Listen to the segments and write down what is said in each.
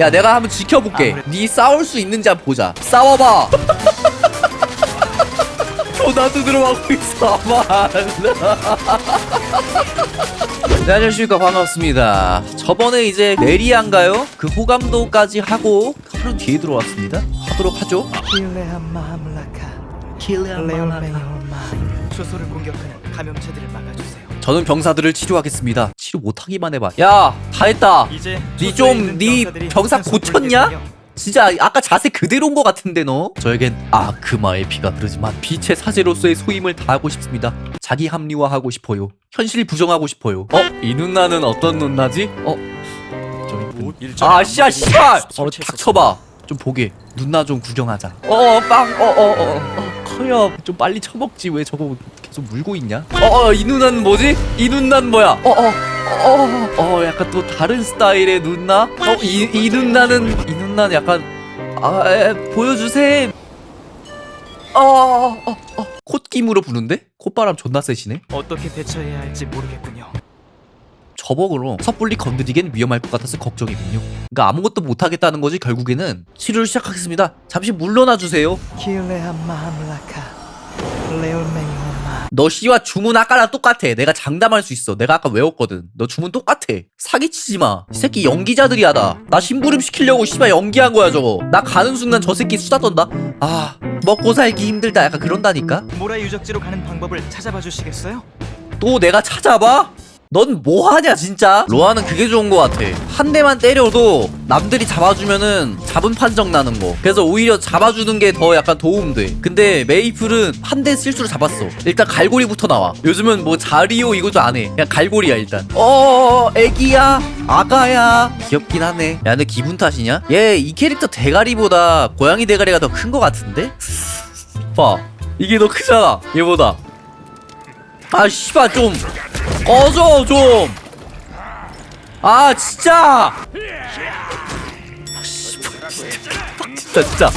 야 내가 한번 지켜볼게. 네 싸울 수 있는지 한번 보자. 싸워봐. 조나도 들어가고 있어. 아만 네 안녕하십니까. 반갑습니다. 저번에 이제 메리안가요? 그 호감도까지 하고 하루 뒤에 들어왔습니다. 하도록 하죠. 킬레한 마함라카 레올메이올마 초소를 공격하는 감염체들을 막아주세요. 저는 병사들을 치료하겠습니다. 치료 못하기만 해봐. 야 다 했다. 이제 니좀 니 병사 고쳤냐? 진짜 아까 자세 그대로인 것 같은데 너? 저에겐 아크마의 피가 흐르지만 빛의 사제로서의 소임을 다하고 싶습니다. 자기 합리화하고 싶어요. 현실 부정하고 싶어요. 어? 이 누나는 어떤 누나지? 어? 일전에 아 씨야 씨발! 어, 설치했었어. 닥쳐봐. 좀 보게. 누나 좀 구경하자. 어빵 어어어. 어, 커요. 좀 빨리 쳐먹지. 왜 저거 계속 물고 있냐? 어어 이 누나는 뭐지? 이 누나는 뭐야? 어어 어어. 어, 약간 또 다른 스타일의 누나? 어이 이 누나는 이 누나는 약간 아 에, 보여주셈. 어어 어. 어, 콧김으로 부는데? 콧바람 존나 세시네? 어떻게 대처해야 할지 모르겠군요. 저벅으로 섣불리 건드리기엔 위험할 것 같아서 걱정이군요. 그러니까 아무것도 못하겠다는 거지 결국에는? 치료를 시작하겠습니다. 잠시 물러나 주세요. 킬레한 마함라카 레올메이올마 너 씨와 주문 아까랑 똑같아. 내가 장담할 수 있어. 내가 아까 외웠거든. 너 주문 똑같아. 사기치지 마. 이 새끼 연기자들이 하다. 나 심부름 시키려고 씨발 연기한 거야 저거. 나 가는 순간 저 새끼 수다 떤다. 아 먹고 살기 힘들다. 약간 그런다니까. 모라 유적지로 가는 방법을 찾아봐 주시겠어요? 또 내가 찾아봐? 넌 뭐하냐 진짜? 로아는 그게 좋은 것 같아. 한 대만 때려도 남들이 잡아주면은 잡은 판정 나는 거. 그래서 오히려 잡아주는 게 더 약간 도움돼. 근데 메이플은 한 대 실수로 잡았어. 일단 갈고리부터 나와. 요즘은 뭐 자리오 이것도 안해. 그냥 갈고리야 일단. 어어어 애기야 아가야. 귀엽긴 하네. 야 근데 기분 탓이냐? 얘 이 캐릭터 대가리보다 고양이 대가리가 더 큰 것 같은데? 봐. 이게 더 크잖아 얘보다. 아 씨발 좀 꺼져 좀. 아 진짜. 아, 씨발, 진짜 진짜.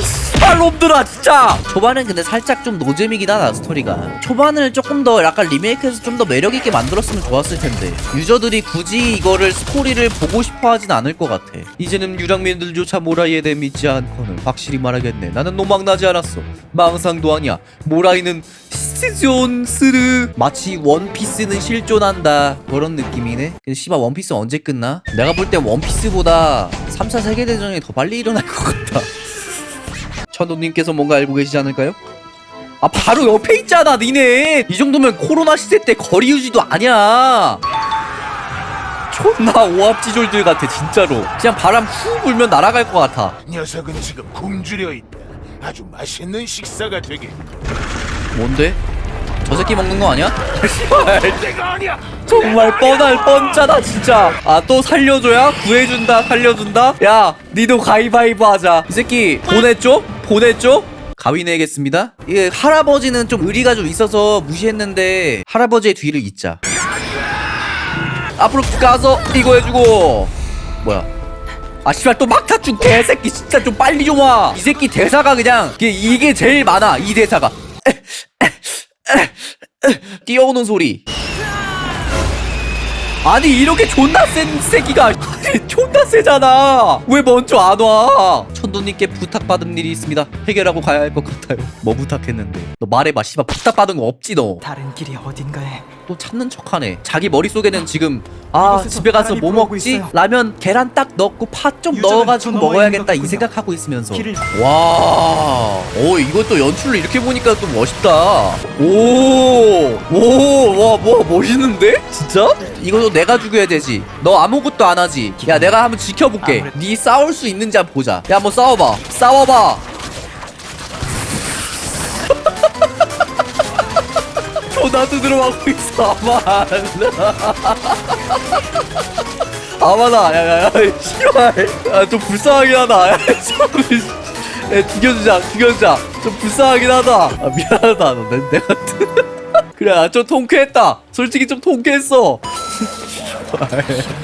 씨발 놈들아 진짜. 초반은 근데 살짝 좀 노잼이긴 하다 스토리가. 초반을 조금 더 약간 리메이크해서 좀 더 매력 있게 만들었으면 좋았을 텐데. 유저들이 굳이 이거를 스토리를 보고 싶어 하진 않을 것 같아. 이제는 유랑민들조차 모라이에 대해 믿지 않거늘 확실히 말하겠네. 나는 노망나지 않았어. 망상도 아니야. 모라이는 시존스르 마치 원피스는 실존한다 그런 느낌이네 근데 씨발 원피스 언제 끝나? 내가 볼 때 원피스보다 3차 세계대전이 더 빨리 일어날 것 같다 천도님께서 뭔가 알고 계시지 않을까요? 아 바로 옆에 있잖아 니네 이 정도면 코로나 시대 때 거리 유지도 아니야 존나 오합지졸들 같아 진짜로 그냥 바람 후 불면 날아갈 것 같아 녀석은 지금 굶주려 있다. 아주 맛있는 식사가 되게. 뭔데? 저 새끼 먹는 거 아니야? 씨발 내가 아니야. 정말 뻔할 뻔짜다 진짜 아 또 살려줘야? 구해준다 살려준다? 야 니도 가위바위보 하자 이 새끼 보냈죠? 보냈죠? 가위 내겠습니다. 이게 할아버지는 좀 의리가 좀 있어서 무시했는데 할아버지의 뒤를 잇자. 앞으로 가서 이거 해주고. 뭐야? 아 씨발 또 막타충 개새끼. 진짜 좀 빨리 좀 와 이 새끼 대사가 그냥 이게, 제일 많아 이 대사가. 뛰어오는 소리. 아니 이렇게 존나 센 새끼가 존나 세잖아 왜 먼저 안 와? 천도님께 부탁받은 일이 있습니다 해결하고 가야 할 것 같아요 뭐 부탁했는데 너 말해봐 씨발 부탁받은 거 없지 너 또 다른 길이 어딘가에 찾는 척하네 자기 머릿속에는 지금 아 이곳에서 집에 가서 바람이 뭐 불어오고 먹지? 있어요. 라면 계란 딱 넣고 팥 좀 유저는 넣어가지고 먹어야겠다 이것 생각하고 있으면서 길을- 와, 오 이것도 연출을 이렇게 보니까 또 멋있다. 오, 오, 와, 뭐 멋있는데? 진짜? 이것도 내가 죽여야 되지. 너 아무것도 안 하지. 야, 내가 한번 지켜볼게. 네 싸울 수 있는지 한번 보자. 야, 한번 싸워봐. 싸워봐. 어, 나도 들어가고 있어. 아마. 아마나, 야야야, 씨발, 아, 좀 불쌍하긴 하다. 야, 좀, 야, 죽여주자, 죽여주자. 좀 불쌍하긴 하다. 아, 미안하다. 너, 내, 내가 그래, 아, 좀 통쾌했다. 솔직히 좀 통쾌했어.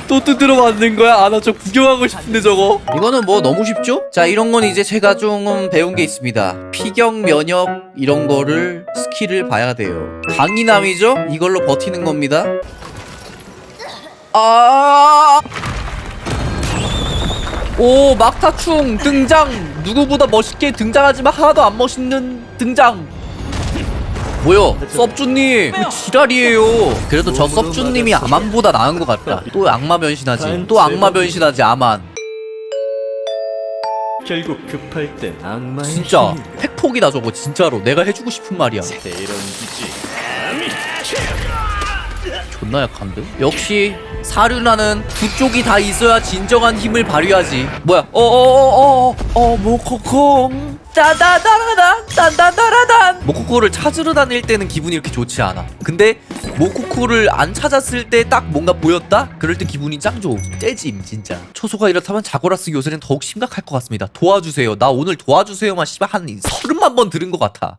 또 두드려 맞는 거야? 아, 나 저 구경하고 싶은데 저거. 이거는 뭐 너무 쉽죠? 자, 이런 건 이제 제가 좀 배운 게 있습니다. 피경 면역 이런 거를 스킬을 봐야 돼요. 강인함이죠? 이걸로 버티는 겁니다. 아! 오 막타충 등장 누구보다 멋있게 등장하지만 하나도 안 멋있는 등장 뭐요 섭주님 왜 지랄이에요. 그래도 저 섭주님이 아만보다 나은 것 같다. 또 악마 변신하지. 또 악마 변신하지 아만 결국 급할 땐 악마의 진짜 팩폭이다 저거 진짜로. 내가 해주고 싶은 말이야. 이런 기지. 존나 약한데? 역시 사륜하는 두 쪽이 다 있어야 진정한 힘을 발휘하지. 뭐야? 어어어어어 모코콩 따다다라단 딴딴따라단 모코코를 찾으러 다닐 때는 기분이 이렇게 좋지 않아 근데 모코코를 안 찾았을 때 딱 뭔가 보였다? 그럴 때 기분이 짱 좋음 떼짐 진짜 초소가 이렇다면 자고라스 요새는 더욱 심각할 것 같습니다 도와주세요 나 오늘 도와주세요만 씨발 한 서른만 번 들은 것 같아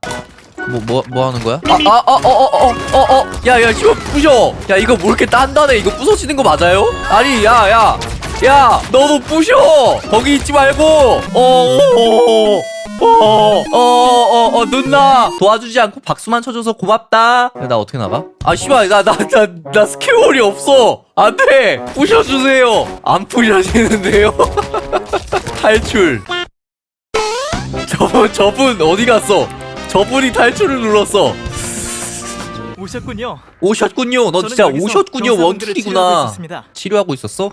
뭐 뭐 뭐 하는 거야? 아아어어 어 어 어 야 야 이거 부셔. 야 이거 뭐 이렇게 단단해? 이거 부서지는 거 맞아요? 아니 야 야. 야, 너도 부셔! 거기 있지 말고! 어, 어 어 어 어 어 어 누나 도와주지 않고 박수만 쳐줘서 고맙다. 야, 나 어떻게 나가? 아 씨발 나 나 나 나 스케올이 없어. 안돼 부셔주세요. 안 부셔지는데요. 탈출. 저분 저분 어디 갔어? 저분이 탈출을 눌렀어. 오셨군요. 오셨군요. 너 진짜 오셨군요. 원툴이구나. 치료하고 있었어?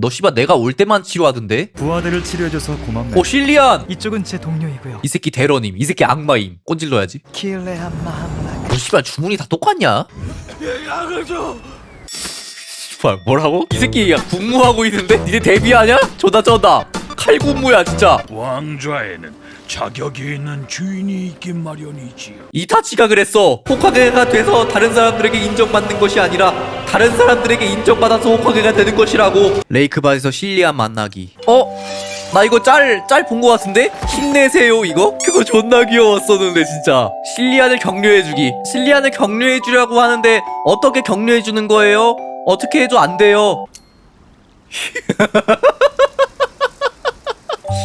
너 씨발 내가 올 때만 치료하던데? 부하들을 치료해줘서 고맙네. 오 실리안! 이쪽은 제 동료이고요. 이 새끼 대러님, 이 새끼 악마임. 꼰질러야지. 킬레아 마함라카. 너 씨발 주문이 다 똑같냐? 씨발 뭐라고? 이 새끼 야 군무하고 있는데? 이제 데뷔하냐? 저다 저다. 칼군무야 진짜. 왕좌에는 자격이 있는 주인이 있긴 마련이지요. 이타치가 그랬어. 호카게가 돼서 다른 사람들에게 인정받는 것이 아니라 다른 사람들에게 인정받아서 호카게가 되는 것이라고. 레이크바에서 실리안 만나기. 어? 나 이거 짤, 짤본것 같은데? 힘내세요, 이거? 그거 존나 귀여웠었는데, 진짜. 실리안을 격려해주기. 실리안을 격려해주려고 하는데, 어떻게 격려해주는 거예요? 어떻게 해도 안 돼요.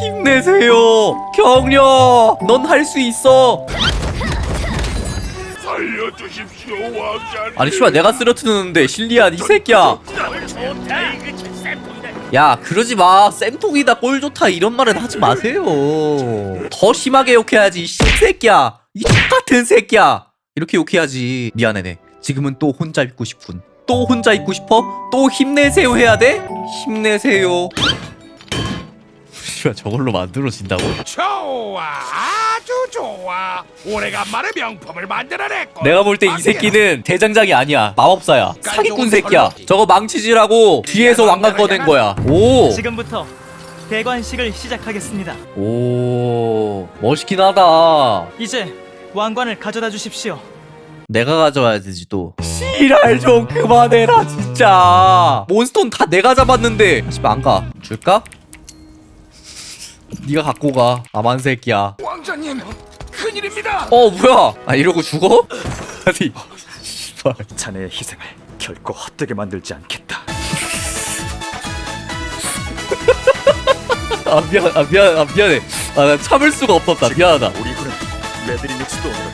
힘내세요. 격려. 넌 할 수 있어. 아니 씨발 내가 쓰러트는데 실리안 이 새끼야. 야 그러지 마. 쌤통이다 꼴 좋다 이런 말은 하지 마세요. 더 심하게 욕해야지 이 새끼야. 이 똑같은 새끼야. 이렇게 욕해야지 미안해 네. 지금은 또 혼자 있고 싶군. 또 혼자 있고 싶어? 또 힘내세요 해야 돼? 힘내세요 씨발 저걸로 만들어진다고? 좋아, 아주 좋아. 오래간만에 명품을 만들어냈고. 내가 볼 때 이 새끼는 대장장이 아니야. 마법사야. 사기꾼 새끼야. 저거 망치질하고 뒤에서 왕관 꺼낸 거야. 오. 지금부터 대관식을 시작하겠습니다. 오. 멋있긴 하다. 이제 왕관을 가져다 주십시오. 내가 가져와야 되지 또. 씨랄 좀 그만해라 진짜. 몬스터는 다 내가 잡았는데. 씨발 안가. 줄까? 네가 갖고 가. 아만 새끼야. 왕자님, 큰일입니다. 어 뭐야? 아 이러고 죽어? 아니 씨발. 자네의 희생을 결코 헛되게 만들지 않겠다. 아 미안 아 미안 아 미안해. 아 나 참을 수가 없었다. 미안하다. 우리 군은 메드리닉스 도움으로